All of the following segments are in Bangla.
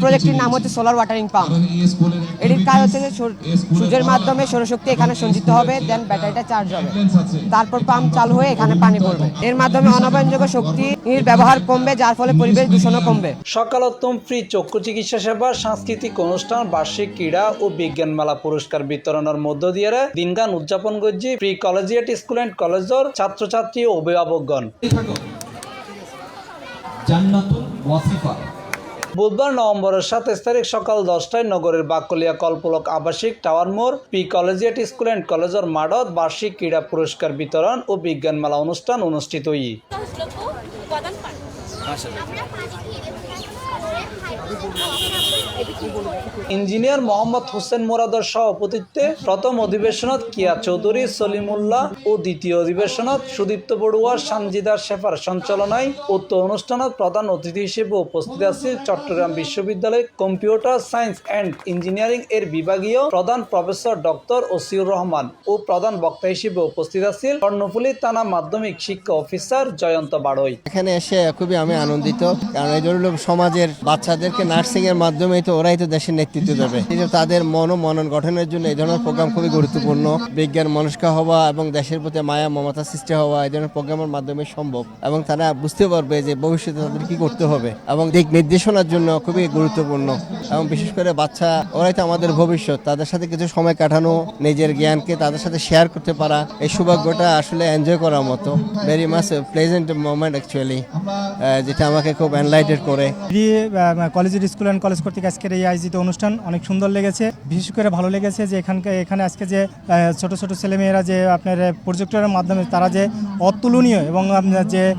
প্রজেক্টটির নাম হচ্ছে সোলার ওয়াটারিং পাম্প এটির কাজ হচ্ছে যে সূর্যের মাধ্যমে সৌরশক্তি এখানে সঞ্চিত হবে দেন ব্যাটারিটা চার্জ হবে। তারপর পাম্প চালু হয়ে এখানে পানি পড়বে। এর মাধ্যমে অনবায়নযোগ্য শক্তির ব্যবহার কমবে যার ফলে পরিবেশ দূষণও কমবে। সকালোত্তম ফ্রি চক্ষু চিকিৎসা সেবা সাংস্কৃতিক অনুষ্ঠান বার্ষিক ক্রীড়া ও বিজ্ঞান মেলা পুরস্কার বিতরণের মধ্য দিয়ে দিনগান উদযাপন করছি প্রি কলেজিয়েট স্কুল অ্যান্ড কলেজের ছাত্রছাত্রী ও অভিভাবকগণ। জান্নাতুল ওয়াসিফা। বুধবার নভেম্বরের সাতাইশ তারিখ সকাল দশটায় নগরের বাকলিয়া কল্পলক আবাসিক টাওয়ার মোড়, পি কলেজিয়েট স্কুল অ্যান্ড কলেজের মাঠত বার্ষিক ক্রীড়া পুরস্কার বিতরণ ও বিজ্ঞান মেলা অনুষ্ঠান অনুষ্ঠিত উপাদান পান ইঞ্জিনিয়ার মোহাম্মদ হোসেন মোরাদর সভাপতিত্বে প্রথম অধিবেশনত কিয়া চৌধুরী সলিমুল্লাহ ও দ্বিতীয় অধিবেশনত সুদীপ্ত বড়ুয়া সানজিদার শেফার সঞ্চালনায় উক্ত অনুষ্ঠানত প্রধান অতিথি হিসেবে উপস্থিত আছে চট্টগ্রাম বিশ্ববিদ্যালয় কম্পিউটার সায়েন্স অ্যান্ড ইঞ্জিনিয়ারিং এর বিভাগীয় প্রধান প্রফেসর ডক্টর ওসিউর রহমান ও প্রধান বক্তা হিসেবে উপস্থিত আছেন কর্ণফুলী থানা মাধ্যমিক শিক্ষা অফিসার জয়ন্ত বাড়ই। এখানে এসে খুবই আমি আনন্দিত। কারণ এই ধরনের সমাজের বাচ্চাদেরকে নার্সিং এর মাধ্যমে তো ওরাই তো দেশের নেতৃত্ব দেবে। যে তাদের মন ও মনন গঠনের জন্য এই ধরনের প্রোগ্রাম খুবই গুরুত্বপূর্ণ। বিজ্ঞান মনস্কা হওয়া এবং দেশের প্রতি মায়া, মমতা সৃষ্টি হওয়া এই ধরনের প্রোগ্রামের মাধ্যমে সম্ভব। এবং তারা বুঝতে পারবে যে ভবিষ্যতে তাদের কি করতে হবে। এবং দিক নির্দেশনার জন্য খুবই গুরুত্বপূর্ণ। এবং বিশেষ করে বাচ্চা, ওরাই তো আমাদের ভবিষ্যৎ। তাদের সাথে কিছু সময় কাটানো, নিজের জ্ঞানকে তাদের সাথে শেয়ার করতে পারা, এই সৌভাগ্যটা আসলে এনজয় করার মতো। Very much pleasant moment actually যেটা আমাকে খুব এনলাইটেড করে। কলেজের স্কুল অ্যান্ড কলেজ কর্তৃক আজকের এই আয়োজিত অনুষ্ঠান অনেক সুন্দর লেগেছে। বিশেষ করে ভালো লেগেছে যে এখানকে এখানে আজকে যে ছোট ছোট ছেলেমেয়েরা যে আপনার প্রজেক্টরের মাধ্যমে তারা যে অতুলনীয় এবং আপনার যে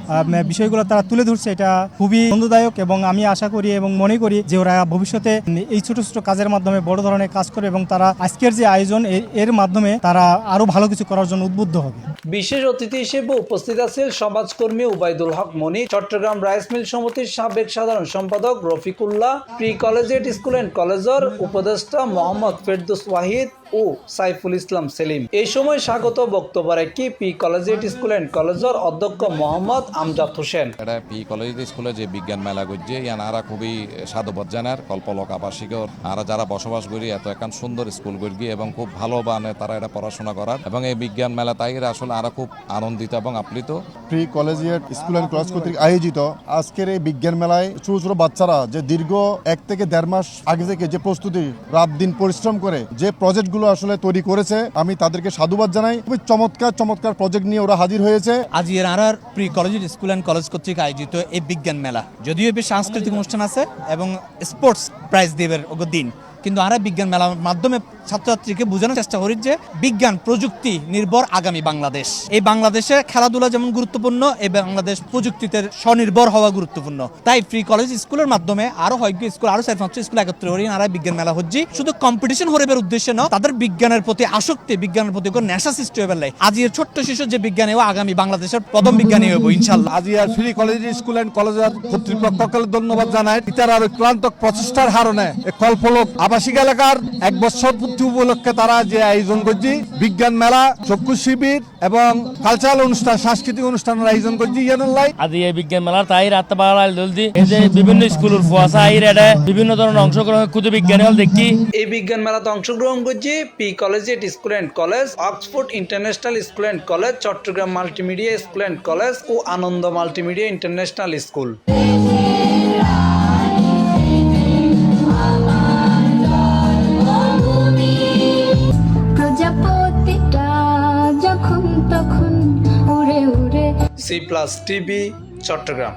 বিষয়গুলো তারা তুলে ধরছে এটা খুবই আনন্দদায়ক এবং আমি আশা করি এবং মনে করি যে ওরা ভবিষ্যতে এই ছোট ছোট কাজের মাধ্যমে বড় ধরনের কাজ করবে এবং তারা আজকের যে আয়োজন এ- এর মাধ্যমে তারা আরও ভালো কিছু করার জন্য উদ্বুদ্ধ হবে। বিশেষ অতিথি হিসেবে উপস্থিত আছেন সমাজকর্মী উবাইদুল হক মনি চট্টগ্রাম রাইস মিল সমিতির সাবেক সাধারণ সম্পাদক Rafiqullah pre collegiate school and কলেজের উপদেষ্টা মোহাম্মদ ফেরদুস ওয়াহিদ ও সাইফুল ইসলাম সেলিম। এই সময় স্বাগত বক্তব্য রাখি পি কলেজিয়েট স্কুল অ্যান্ড কলেজের অধ্যক্ষ মোহাম্মদ আমজাদ হোসেন। এটা পি কলেজ স্কুলে যে বিজ্ঞান মেলা করছে ইয়ান আরা খুবই সাধুবাদ জানার কল্পলক আবাসিকর। আর যারা বসবাস করি এত একখান সুন্দর স্কুল করি এবং খুব ভালো বানে তারা এটা পড়াশোনা করার। এবং এই বিজ্ঞান মেলা তাই আসলে আরা খুব আনন্দিত এবং আপ্লিত। Pre collegiate school and college কর্তৃক আয়োজিত আজকের এই বিজ্ঞান মেলায় ছোট ছোট বাচ্চারা যে দীর্ঘ এক থেকে দেড় মাস আগে থেকে যে প্রস্তুতি রাত দিন পরিশ্রম করে যে প্রজেক্টগুলো আসলে তৈরি করেছে। আমি তাদেরকে সাধুবাদ জানাই। খুবই চমৎকার চমৎকার প্রজেক্ট নিয়ে ওরা হাজির হয়েছে। আজ এর আর pre college school and college কর্তৃক আয়োজিত এই বিজ্ঞান মেলা। যদিও বেশ সাংস্কৃতিক অনুষ্ঠান আছে এবং স্পোর্টস প্রাইজ দেবের দিন। কিন্তু আরা বিজ্ঞান মেলার মাধ্যমে ছাত্রছাত্রীকে বোঝানোর চেষ্টা করি যে বিজ্ঞান, প্রযুক্তি নির্ভর আগামী বাংলাদেশ। এই বাংলাদেশে খেলাধুলা যেমন গুরুত্বপূর্ণ, এই বাংলাদেশ প্রযুক্তিতে স্বনির্ভর হওয়া গুরুত্বপূর্ণ। তাই প্রি কলেজ স্কুলের মাধ্যমে আরও হয়তো স্কুল আরও চার পাঁচটা স্কুল একত্রে করি আরা বিজ্ঞান মেলা হচ্ছে শুধু কম্পিটিশন হরিবের উদ্দেশ্যে না তাদের বিজ্ঞানের প্রতি আসক্তি, বিজ্ঞানের প্রতি নেশা সৃষ্টি হয়ে পেলে আজ এর ছোট্ট শিশু যে বিজ্ঞানী আগামী বাংলাদেশের প্রথম বিজ্ঞানী হব ইনশাল্লাহ আজিয়ার ফ্রি কলেজ স্কুল অ্যান্ড কলেজের কর্তৃপক্ষকে ধন্যবাদ জানাই। ইতার আর ক্লান্ত প্রচেষ্টার হারণে কল্পলোক আবাসিক এলাকার এক বছর পূর্তি উপলক্ষে তারা যে আয়োজন করছি বিজ্ঞান মেলা চক্ষু শিবির এবং কালচারাল অনুষ্ঠান সাংস্কৃতিক অনুষ্ঠানের আয়োজন করছি আদি এই বিজ্ঞান মেলার তাই রাত্রে বাগাল জলদি এই যে বিভিন্ন স্কুলের ফুয়াশা আই রেডে বিভিন্ন ধরনের অংশগ্রহণ ক্ষুদ্র বিজ্ঞানী হল দেখি। এই বিজ্ঞান মেলাতে অংশগ্রহণ করছি pre collegiate school and college Oxford international school and college Chittagong multimedia school and college O Ananda multimedia international school. C plus TV Chittagong.